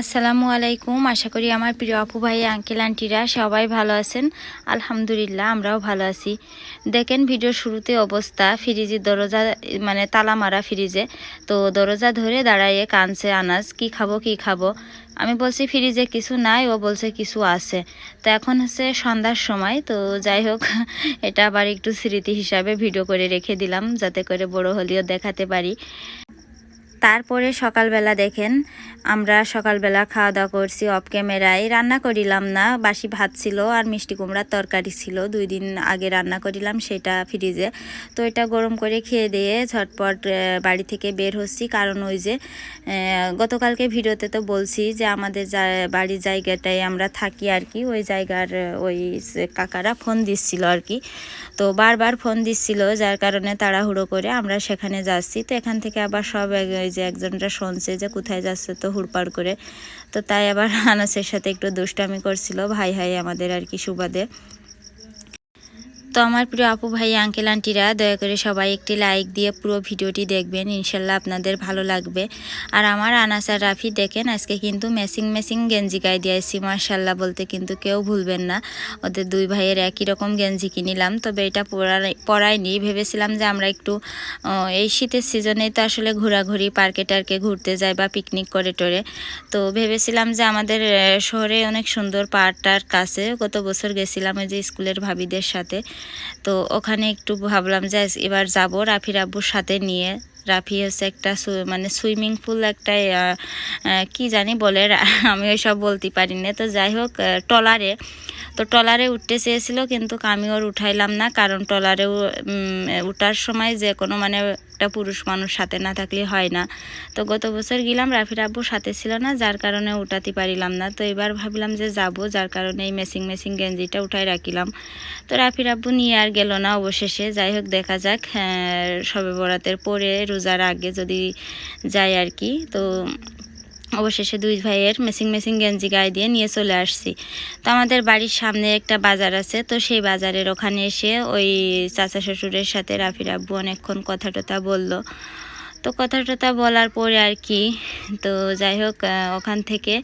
আসসালামু আলাইকুম। আশা করি আমার প্রিয় আপু ভাই, আঙ্কেল, আন্টিরা সবাই ভালো আছেন। আলহামদুলিল্লাহ, আমরাও ভালো আছি। দেখেন ভিডিও শুরুতে অবস্থা ফ্রিজের দরজা মানে তালা মারা ফ্রিজে। তো দরজা ধরে দাঁড়াইয়ে কানছে আনাজ কি খাব কি খাব? আমি বলছি, ফ্রিজে কিছু নাই, ও বলছে কিছু আছে। তো এখন হচ্ছে সন্ধ্যার সময়, তো যাই হোক, এটা আবার একটু স্মৃতি হিসাবে ভিডিও করে রেখে দিলাম, যাতে করে বড় হলেও দেখাতে পারি। তারপরে সকালবেলা দেখেন, আমরা সকালবেলা খাওয়া দাওয়া করছি অফ ক্যামেরায় রান্না করিলাম না, বাসি ভাত ছিল আর মিষ্টি কুমড়ার তরকারি ছিল। দুই দিন আগে রান্না করিলাম সেটা ফ্রিজে তো এটা গরম করে খেয়ে দিয়ে ঝটপট বাড়ি থেকে বের হচ্ছি। কারণ ওই যে গতকালকে ভিডিওতে তো বলছি যে আমাদের যা- বাড়ির জায়গাটায় আমরা থাকি আর কি। ওই জায়গার ওই কাকারা ফোন দিচ্ছিল আর কি। তো বারবার ফোন দিচ্ছিল, যার কারণে তাড়াহুড়ো করে আমরা সেখানে যাচ্ছি। তো এখান থেকে আবার সব যে একজনটা শুনছে যে কোথায় যাচ্ছে তো হুড়পাড় করে। তো তাই আবার আনাসের সাথে একটু দুষ্টামি করছিল। ভাই ভাই আমাদের আর কি সুবাদে। তো আমার প্রিয় আপু ভাই আঙ্কেল আন্টিরা দয়া করে সবাই একটি লাইক দিয়ে পুরো ভিডিওটি দেখবেন। ইনশাল্লাহ আপনাদের ভালো লাগবে। আর আমার আনাস আর রাফি, দেখেন আজকে কিন্তু মেসিং মেসিং গেঞ্জি গায়ে দিয়েছি মার্শাল্লাহ বলতে কিন্তু কেউ ভুলবেন না। ওদের দুই ভাইয়ের একই রকম গেঞ্জি কিনিলাম। তবে এটা পরাই, পরাইনি। ভেবেছিলাম যে আমরা একটু এই শীতের সিজনে তো আসলে ঘোরাঘুরি, পার্কে টার্কে ঘুরতে যাই বা পিকনিক করে টোরে। তো ভেবেছিলাম যে আমাদের শহরে অনেক সুন্দর পার্কটার কাছে গত বছর গেছিলাম ওই যে স্কুলের ভাবিদের সাথে। তো ওখানে একটু ভাবলাম যে এবার যাব রাফির আব্বুর সাথে নিয়ে। রাফি হচ্ছে একটা মানে সুইমিং পুল একটা কি জানি বলে আমি ওই সব বলতে পারি না। তো যাই হোক টলারে তো টলারে উঠতে চেয়েছিল কিন্তু আমি ওর উঠাইলাম না। কারণ ট্রলারে উঠার সময় যে কোনো মানে একটা পুরুষ মানুষ সাথে না থাকলে হয় না। তো গত বছর গেলাম রাফির আব্বু সাথে ছিল না যার কারণে উঠাতে পারিলাম না। তো এবার ভাবিলাম যে যাব যার কারণে এই মেসিং মেসিং গেঞ্জিটা উঠাই রাখিলাম। তো রাফির আব্বু নিয়ে আর গেল না অবশেষে। যাই হোক দেখা যাক হ্যাঁ, সবে বরাতের পরে রোজার আগে যদি যাই আর কি। তো অবশেষে দুই ভাইয়ের মেসিং মেসিং গেঞ্জি গায়ে দিয়ে নিয়ে চলে আসছি। তো আমাদের বাড়ির সামনে একটা বাজার আছে, তো সেই বাজারের ওখানে এসে ওই চাচা শ্বশুরের সাথে রাফি রাব্বু অনেকক্ষণ কথা টথা বলল। তো কথা টথা বলার পরে আর কি, তো যাই হোক ওখান থেকে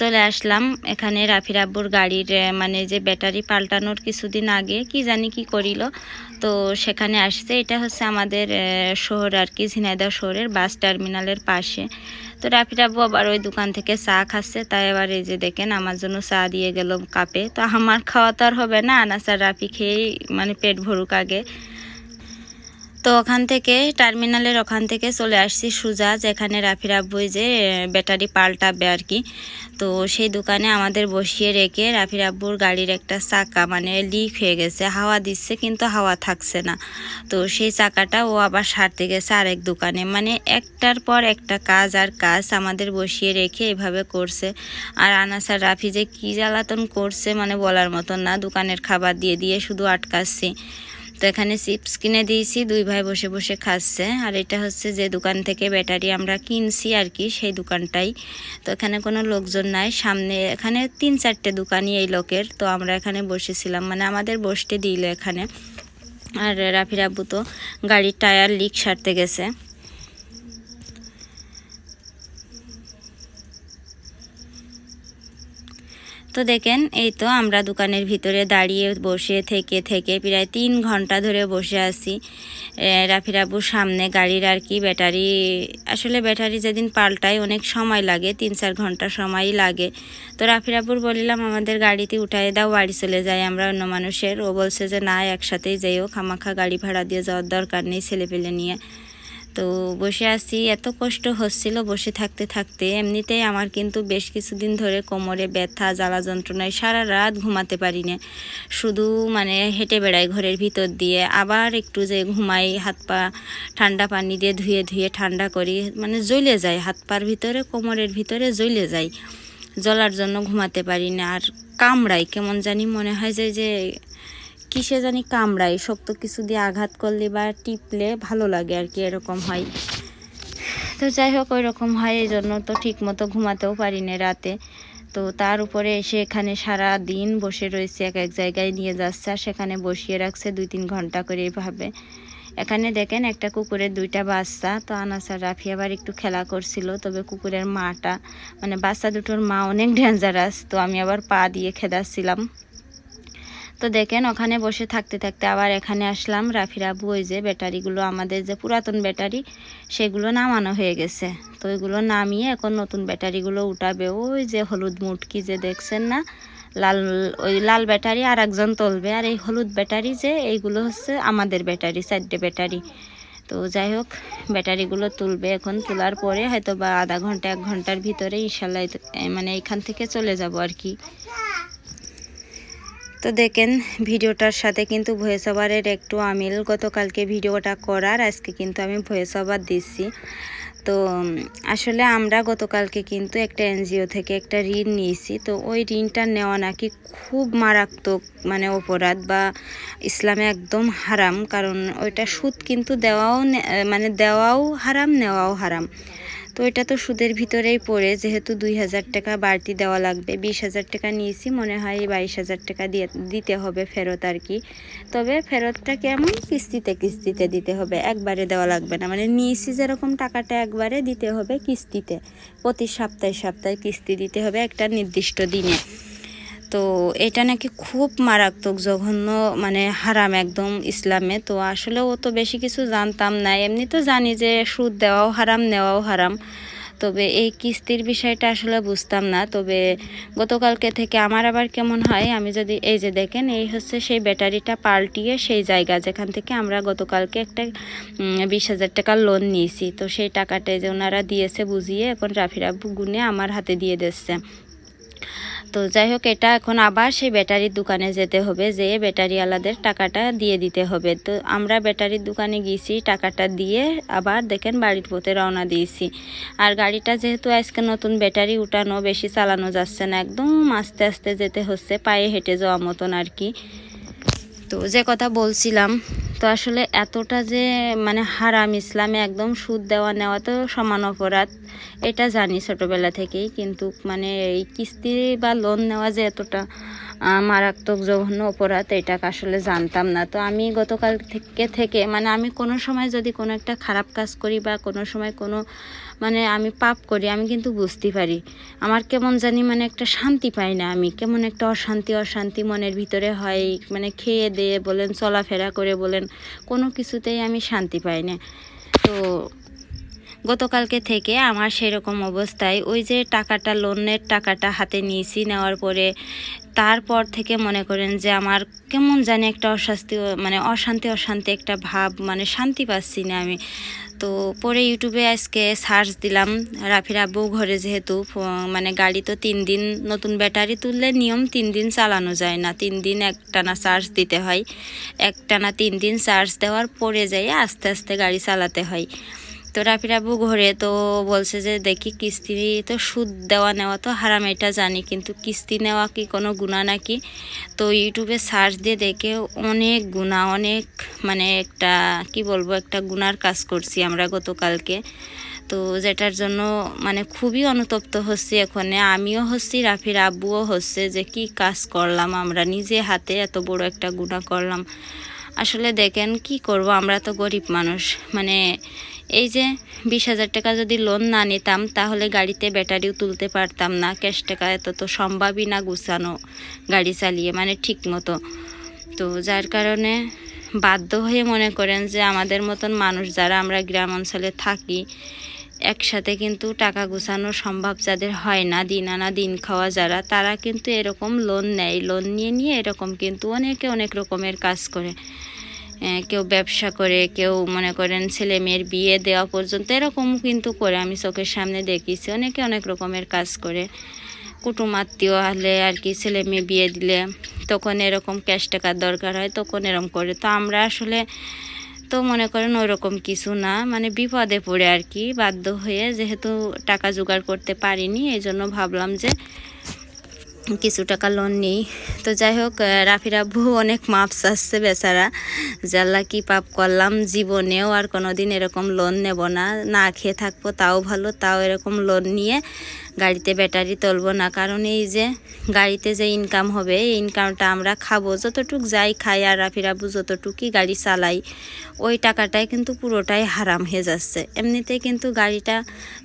চলে আসলাম। এখানে রাফির আব্বুর গাড়ির মানে যে ব্যাটারি পাল্টানোর কিছুদিন আগে কি জানি কি করিল। তো সেখানে আসছে। এটা হচ্ছে আমাদের শহর আর কি, ঝিনাইদহ শহরের বাস টার্মিনালের পাশে। তো রাফির আব্বু আবার ওই দোকান থেকে চা খাচ্ছে। তাই আবার এই যে দেখেন, আমার জন্য চা দিয়ে গেল কাপে। তো আমার খাওয়া তো আর হবে না। আনাস আর রাফি খেয়েই মানে পেট ভরুক আগে। তো ওখান থেকে, টার্মিনালের ওখান থেকে চলে আসছি সুজা, যেখানে রাফির আব্বুই যে ব্যাটারি পাল্টাবে আর কি। তো সেই দোকানে আমাদের বসিয়ে রেখে রাফির আব্বুর গাড়ির একটা চাকা মানে লিক হয়ে গেছে। হাওয়া দিচ্ছে কিন্তু হাওয়া থাকছে না। তো সেই চাকাটা ও আবার সারতে গেছে আরেক দোকানে। মানে একটার পর একটা কাজ আর কাজ আমাদের বসিয়ে রেখে এভাবে করছে। আর আনাসার রাফি যে কী জ্বালাতন করছে মানে বলার মতন না। দোকানের খাবার দিয়ে দিয়ে শুধু আটকাচ্ছি। তো এখানে চিপস কিনে দিয়েছি, দুই ভাই বসে বসে খাচ্ছে। আর এটা হচ্ছে যে দোকান থেকে ব্যাটারি আমরা কিনছি আর কি, সেই দোকানটাই। তো এখানে কোনো লোকজন নাই, সামনে এখানে তিন চারটে দোকানই এই লোকের। তো আমরা এখানে বসেছিলাম মানে আমাদের বসতে দিল এখানে। আর রাফির আব্বু তো গাড়ির টায়ার লিক সারতে গেছে। তো দেখেন এই তো আমরা দোকানের ভিতরে দাঁড়িয়ে বসে থেকে থেকে প্রায় তিন ঘণ্টা ধরে বসে আছি। এ, রাফির আব্বুর সামনে গাড়ির আর কি ব্যাটারি আসলে ব্যাটারি যেদিন পাল্টায় অনেক সময় লাগে তিন চার ঘণ্টা সময়ই লাগে। তো রাফির আব্বুর বলিলাম আমাদের গাড়িতে উঠাই দাও বাড়ি চলে যাই আমরা অন্য মানুষের। ও বলছে যে না একসাথেই যাইও খামাখা গাড়ি ভাড়া দিয়ে যাওয়ার দরকার নেই ছেলে পেলে নিয়ে। তো বসে আছি, এত কষ্ট হচ্ছিল বসে থাকতে থাকতে। এমনিতেই আমার কিন্তু বেশ কিছুদিন ধরে কোমরে ব্যথা, জ্বালা যন্ত্রণায় সারা রাত ঘুমাতে পারি না শুধু মানে হেঁটে বেড়াই ঘরের ভিতর দিয়ে, আবার একটু যে ঘুমাই, হাত পা ঠান্ডা পানি দিয়ে ধুয়ে ধুয়ে ঠান্ডা করি মানে জ্বলে যায়, হাত পার ভিতরে, কোমরের ভিতরে জ্বলে যায়। জ্বলার জন্য ঘুমাতে পারি না, আর কামড়াই, কেমন জানি মনে হয় যে যে কিসে জানি কামড়ায় শক্ত কিছু দিয়ে আঘাত করলে বা টিপলে ভালো লাগে আর কি, এরকম হয়। তো যাই হোক ওই রকম হয় এই জন্য তো ঠিক মতো ঘুমাতেও পারি না রাতে। তো তার উপরে এসে এখানে সারা দিন বসে রয়েছে, এক এক জায়গায় নিয়ে যাচ্ছে আর সেখানে বসিয়ে রাখছে দুই তিন ঘণ্টা করে এইভাবে এখানে দেখেন একটা কুকুরের দুইটা বাচ্চা, তো আনাসার রাফি আবার একটু খেলা করছিল, তবে কুকুরের মাটা মানে বাচ্চা দুটোর মা অনেক ডেঞ্জারাস তো আমি আবার পা দিয়ে খেদাচ্ছিলাম। তো দেখেন, ওখানে বসে থাকতে থাকতে আবার এখানে আসলাম। রাফির আবু, ওই যে ব্যাটারিগুলো, আমাদের যে পুরাতন ব্যাটারি, সেগুলো নামানো হয়ে গেছে। তো ওইগুলো নামিয়ে এখন নতুন ব্যাটারিগুলো উঠাবে। ওই যে হলুদ মুটকি যে দেখছেন না, লাল, ওই লাল ব্যাটারি আর একজন তুলবে। আর এই হলুদ ব্যাটারি যে, এইগুলো হচ্ছে আমাদের ব্যাটারি, চারটে ব্যাটারি। তো যাই হোক, ব্যাটারিগুলো তুলবে এখন। তোলার পরে হয়তো বা আধা ঘণ্টা, এক ঘণ্টার ভিতরে ইনশাল্লাহ মানে এইখান থেকে চলে যাব আর কি। তো দেখেন, ভিডিওটার সাথে কিন্তু ভয়েস ওভারের একটু আমিল। গতকালকে ভিডিওটা করার, আজকে কিন্তু আমি ভয়েস ওভার দিচ্ছি। তো আসলে আমরা গতকালকে কিন্তু একটা এনজিও থেকে একটা ঋণ নিয়েছি। তো ওই ঋণটা নেওয়া নাকি খুব মারাত্মক মানে অপরাধ বা ইসলামে একদম হারাম। কারণ ওইটা সুদ কিন্তু দেওয়াও মানে দেওয়াও হারাম, নেওয়াও হারাম। তো এটা তো সুদের ভিতরেই পড়ে, যেহেতু দুই হাজার টাকা বাড়তি দেওয়া লাগবে। বিশ হাজার টাকা নিয়েছি, মনে হয় বাইশ হাজার টাকা দিয়ে দিতে হবে ফেরত আর কি। তবে ফেরতটা কেমন? কিস্তিতে কিস্তিতে দিতে হবে, একবারে দেওয়া লাগবে না। মানে নিয়েছি যেরকম টাকাটা একবারে দিতে হবে কিস্তিতে। প্রতি সপ্তাহে সপ্তাহে কিস্তি দিতে হবে একটা নির্দিষ্ট দিনে। তো এটা নাকি খুব মারাত্মক জঘন্য মানে হারাম একদম ইসলামে। তো আসলে ও তো বেশি কিছু জানতাম না। এমনি তো জানি যে সুদ দেওয়াও হারাম, নেওয়াও হারাম। তবে এই কিস্তির বিষয়টা আসলে বুঝতাম না। তবে গতকালকে থেকে আমার আবার কেমন হয়, আমি যদি এই যে দেখেন, এই হচ্ছে সেই ব্যাটারিটা পাল্টিয়ে সেই জায়গা যেখান থেকে আমরা গতকালকে একটা বিশ হাজার টাকার লোন নিয়েছি। তো সেই টাকাটা যে ওনারা দিয়েছে বুঝিয়ে এখন রাফির আব্বু গুনে আমার হাতে দিয়ে দিচ্ছে। তো যাই হোক, এটা এখন আবার সেই ব্যাটারির দোকানে যেতে হবে, যে ব্যাটারিওয়ালাদের টাকাটা দিয়ে দিতে হবে। তো আমরা ব্যাটারির দোকানে গিয়েছি, টাকাটা দিয়ে আবার দেখেন বাড়ির পথে রওনা দিয়েছি। আর গাড়িটা যেহেতু আজকে নতুন ব্যাটারি উঠানো, বেশি চালানো যাচ্ছে না, একদম আস্তে আস্তে যেতে হচ্ছে, পায়ে হেঁটে যাওয়া মতন আর কি। তো যে কথা বলছিলাম, তো আসলে এতটা যে মানে হারাম ইসলামে একদম সুদ দেওয়া নেওয়া তো সমান অপরাধ, এটা জানি ছোটোবেলা থেকেই। কিন্তু মানে এই কিস্তি বা লোন নেওয়া যে এতটা মারাত্মক জঘন্য অপরাধ, এটা আসলে জানতাম না। তো আমি গতকাল থেকে থেকে মানে আমি কোনো সময় যদি কোনো একটা খারাপ কাজ করি বা কোনো সময় কোনো মানে আমি পাপ করি, আমি কিন্তু বুঝতে পারি। আমার কেমন জানি মানে একটা শান্তি পাই না আমি। কেমন একটা অশান্তি অশান্তি মনের ভিতরে হয়। মানে খেয়ে দিয়ে বলেন, চলাফেরা করে বলেন, কোনো কিছুতেই আমি শান্তি পাই না। তো গতকালকে থেকে আমার সেরকম অবস্থায় ওই যে টাকাটা, লোনের টাকাটা হাতে নিয়েছি, নেওয়ার পরে তারপর থেকে মনে করেন যে আমার কেমন জানি একটা অশান্তি মানে অশান্তি অশান্তি একটা ভাব মানে শান্তি পাচ্ছি না আমি। তো পরে ইউটিউবে আজকে সার্চ দিলাম, রাফির আব্বু ঘরে যেহেতু মানে গাড়ি তো তিন দিন নতুন ব্যাটারি তুললে নিয়ম তিন দিন চালানো যায় না, তিন দিন একটানা চার্জ দিতে হয়, একটানা তিন দিন চার্জ দেওয়ার পরে যাই আস্তে আস্তে গাড়ি চালাতে হয়। তো রাফির আব্বু ঘরে তো বলছে যে, দেখি কিস্তি তো সুদ দেওয়া নেওয়া তো হারাম, এটা জানি, কিন্তু কিস্তি নেওয়া কি কোনো গুণা নাকি? তো ইউটিউবে সার্চ দিয়ে দেখে অনেক গুণা, অনেক মানে একটা, কি বলব, একটা গুনার কাজ করছি আমরা গতকালকে। তো যেটার জন্য মানে খুবই অনুতপ্ত হচ্ছি এখানে। আমিও হচ্ছি রাফির আব্বুও হচ্ছে যে, কি কাজ করলাম আমরা? নিজে হাতে এত বড় একটা গুণা করলাম। আসলে দেখেন কি করব? আমরা তো গরিব মানুষ। মানে এই যে বিশ হাজার টাকা যদি লোন না নিতাম, তাহলে গাড়িতে ব্যাটারিও তুলতে পারতাম না। ক্যাশ টাকা এত তো সম্ভবই না গুছানো গাড়ি চালিয়ে মানে ঠিক মতো। তো যার কারণে বাধ্য হয়ে মনে করেন যে আমাদের মতন মানুষ যারা আমরা গ্রাম অঞ্চলে থাকি, একসাথে কিন্তু টাকা গুছানো সম্ভব যাদের হয় না, দিন আনা দিন খাওয়া যারা, তারা কিন্তু এরকম লোন নেয়। লোন নিয়ে নিয়ে এরকম কিন্তু অনেকে অনেক রকমের কাজ করে। কেউ ব্যবসা করে, কেউ মনে করেন ছেলে মেয়ের বিয়ে দেওয়া পর্যন্ত এরকম কিন্তু করে আমি চোখের সামনে দেখেছি অনেকে অনেক রকমের কাজ করে। কুটুম আত্মীয় হলে আর কি ছেলে মেয়ে বিয়ে দিলে তখন এরকম ক্যাশ টাকার দরকার হয়, তখন এরকম করে। তো আমরা আসলে তো মনে করেন ওই রকম কিছু না মানে বিপদে পড়ে আর কি, বাধ্য হয়ে যেহেতু টাকা জোগাড় করতে পারিনি এই জন্য ভাবলাম যে কিছু টাকা লোন নিই। তো যাই হোক রাফির আব্বু অনেক মাপস আসছে বেচারা। জাল্লা কি পাপ করলাম জীবনেও আর কোনোদিন এরকম লোন নেব না। না খেয়ে থাকব তাও ভালো, তাও এরকম লোন নিয়ে গাড়িতে ব্যাটারি তুলবো না। কারণ এই যে গাড়িতে যে ইনকাম হবে, এই ইনকামটা আমরা খাব। যতটুক যাই খাই আর রাফিরাবু যতটুকুই গাড়ি চালাই, ওই টাকাটাই কিন্তু পুরোটাই হারাম হয়ে যাচ্ছে। এমনিতে কিন্তু গাড়িটা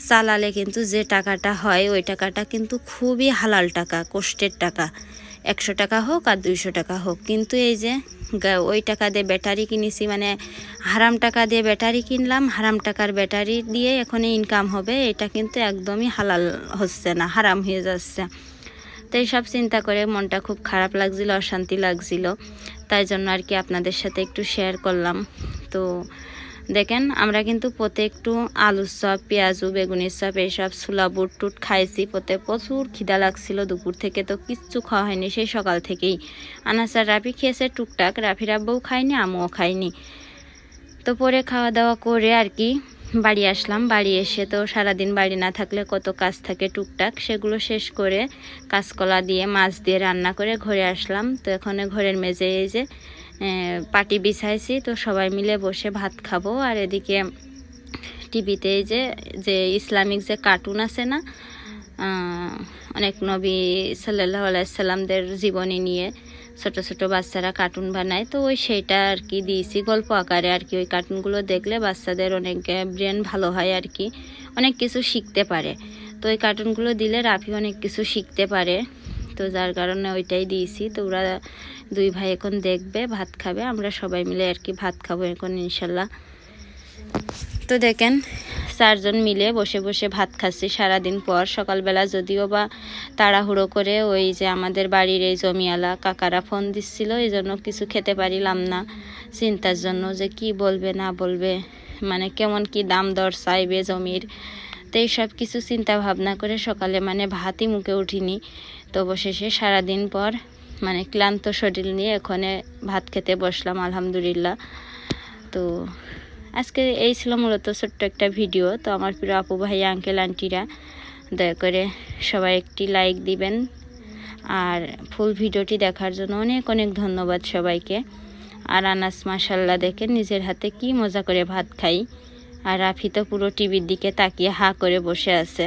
চালালে কিন্তু যে টাকাটা হয়, ওই টাকাটা কিন্তু খুবই হালাল টাকা, কষ্টের টাকা। একশো টাকা হোক আর দুইশো টাকা হোক। কিন্তু এই যে ওই টাকা দিয়ে ব্যাটারি কিনেছি মানে হারাম টাকা দিয়ে ব্যাটারি কিনলাম, হারাম টাকার ব্যাটারি দিয়ে এখন ইনকাম হবে, এটা কিন্তু একদমই হালাল হচ্ছে না, হারাম হয়ে যাচ্ছে। তো এইসব চিন্তা করে মনটা খুব খারাপ লাগছিল, অশান্তি লাগছিল। তাই জন্য আর কি আপনাদের সাথে একটু শেয়ার করলাম। তো দেখেন, আমরা কিন্তু পোতে একটু আলুর চপ পেঁয়াজু, বেগুনের চপ এইসব ছোলা, বুট টুট খাইছি। পোতে প্রচুর খিদা লাগছিল দুপুর থেকে, তো কিচ্ছু খাওয়া হয়নি সেই সকাল থেকেই। আনাসার রাফি খেয়েছে টুকটাক, রাফির আব্বুও খায়নি আমিও খাইনি তো পরে খাওয়া দাওয়া করে আর কি, বাড়ি আসলাম। বাড়ি এসে তো সারাদিন বাড়ি না থাকলে কত কাজ থাকে টুকটাক, সেগুলো শেষ করে কাঁচকলা দিয়ে, মাছ দিয়ে রান্না করে ঘরে আসলাম। তো এখানে ঘরের মেজে এই যে পাটি বিছাইছি, তো সবাই মিলে বসে ভাত খাব। আর এদিকে টিভিতে যে যে ইসলামিক যে কার্টুন আছে না অনেক নবী সাল্লাহ আলাইসাল্লামদের জীবনী নিয়ে ছোট ছোট বাচ্চারা কার্টুন বানায়, তো ওই সেইটা আর কি দিয়েছি। গল্প আকারে আর কি ওই কার্টুনগুলো দেখলে বাচ্চাদের অনেক ব্রেন ভালো হয় আর কি, অনেক কিছু শিখতে পারে। তো ওই কার্টুনগুলো দিলে রাফি অনেক কিছু শিখতে পারে। তো যার কারণে ওইটাই দিয়েছি। তো ওরা দুই ভাই এখন দেখবে, ভাত খাবে, আমরা সবাই মিলে আর কি ভাত খাব এখন ইনশাল্লাহ। তো দেখেন, চারজন মিলে বসে বসে ভাত খাচ্ছি সারাদিন পর। সকালবেলা যদিও বা তাড়াহুড়ো করে ওই যে আমাদের বাড়ির এই জমিওয়ালা কাকারা ফোন দিচ্ছিল এই জন্য কিছু খেতে পারিলাম না। চিন্তার জন্য যে কি বলবে, না বলবে মানে কেমন কি দাম দর চাইবে জমির। তো এইসব কিছু চিন্তা ভাবনা করে সকালে মানে ভাতই মুখে উঠিনি। তো অবশেষে সারাদিন পর মানে ক্লান্ত শরীর নিয়ে এখানে ভাত খেতে বসলাম, আলহামদুলিল্লাহ। তো আজকে এই ছিল মূলত ছোট্ট একটা ভিডিও। তো আমার প্রিয় আপু ভাই আঙ্কেল আন্টিরা দয়া করে সবাই একটি লাইক দিবেন। আর ফুল ভিডিওটি দেখার জন্য অনেক অনেক ধন্যবাদ সবাইকে। আর আনাস মাসাল্লাহ দেখে নিজের হাতে কি মজা করে ভাত খাই। আর রাফি তো পুরো টিভির দিকে তাকিয়ে হা করে বসে আছে।